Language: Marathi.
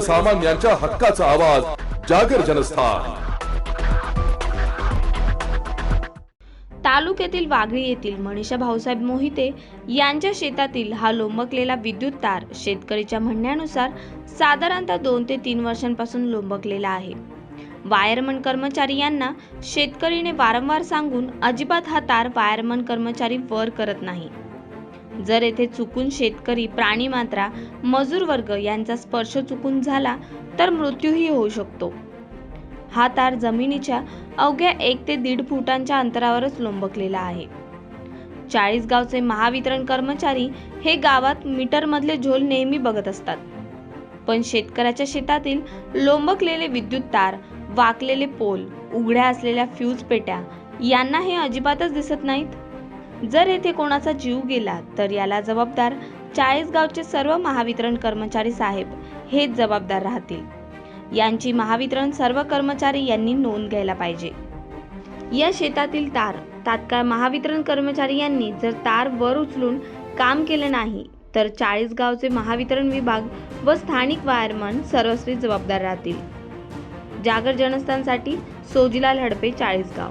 सर्वसामान्यांच्या हक्काचा आवाज जागर जनस्थान. तालुक्यातील वाघळी येथील मनीषा भाऊसाहेब मोहिते यांच्या शेतातील हा लोंबकलेला विद्युत तार शेतकरीच्या म्हणण्यानुसार साधारणतः दोन ते तीन वर्षांपासून लोंबकलेला आहे. वायरमन कर्मचारी यांना शेतकरीने वारंवार सांगून अजिबात हा तार वायरमन कर्मचारी वर करत नाही. जर येथे चुकून शेतकरी प्राणी मात्रा मजूर वर्ग यांचा स्पर्श चुकून झाला तर मृत्यूही होऊ शकतो. हा तार जमिनीच्या अवघ्या एक ते दीड फुटांच्या अंतरावरच लोंबकलेला आहे. चाळीस गावचे महावितरण कर्मचारी हे गावात मीटरमधले झोल नेहमी बघत असतात. पण शेतकऱ्याच्या शेतातील लोंबकलेले विद्युत तार वाकलेले पोल उघड्या असलेल्या फ्यूज पेट्या यांना हे अजिबातच दिसत नाहीत. जर येथे कोणाचा जीव गेला तर याला जबाबदार चाळीसगावचे सर्व महावितरण कर्मचारी साहेब हेच जबाबदार राहतील. यांची महावितरण सर्व कर्मचारी यांनी नोंद घ्यायला पाहिजे. या शेतातील तार तात्काळ महावितरण कर्मचारी यांनी जर तार वर उचलून काम केलं नाही तर चाळीसगावचे महावितरण विभाग व स्थानिक वायरमन सर्वस्वी जबाबदार राहतील. जागर जनस्थानसाठी सोजीलाल हडपे चाळीसगाव